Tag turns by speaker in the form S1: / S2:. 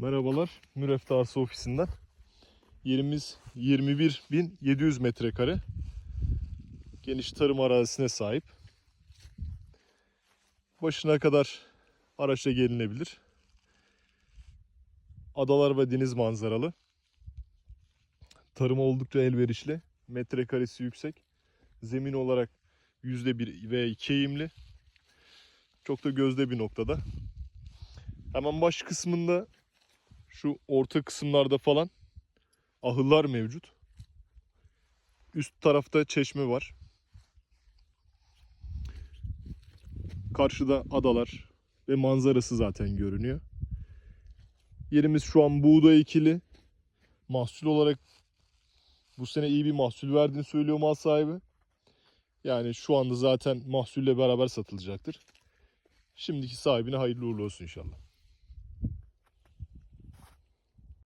S1: Merhabalar, Mürefte Arsa Ofisi'nden. Yerimiz 21.700 metrekare. Geniş tarım arazisine sahip. Başına kadar araçla gelinebilir. Adalar ve deniz manzaralı. Tarım oldukça elverişli. Metrekaresi yüksek. Zemin olarak %1 ve 2 eğimli. Çok da gözde bir noktada. Hemen baş kısmında şu orta kısımlarda falan ahıllar mevcut. Üst tarafta çeşme var. Karşıda adalar ve manzarası zaten görünüyor. Yerimiz şu an buğday ekili. Mahsul olarak bu sene iyi bir mahsul verdiğini söylüyor mal sahibi. Yani şu anda zaten mahsulle beraber satılacaktır. Şimdiki sahibine hayırlı uğurlu olsun inşallah.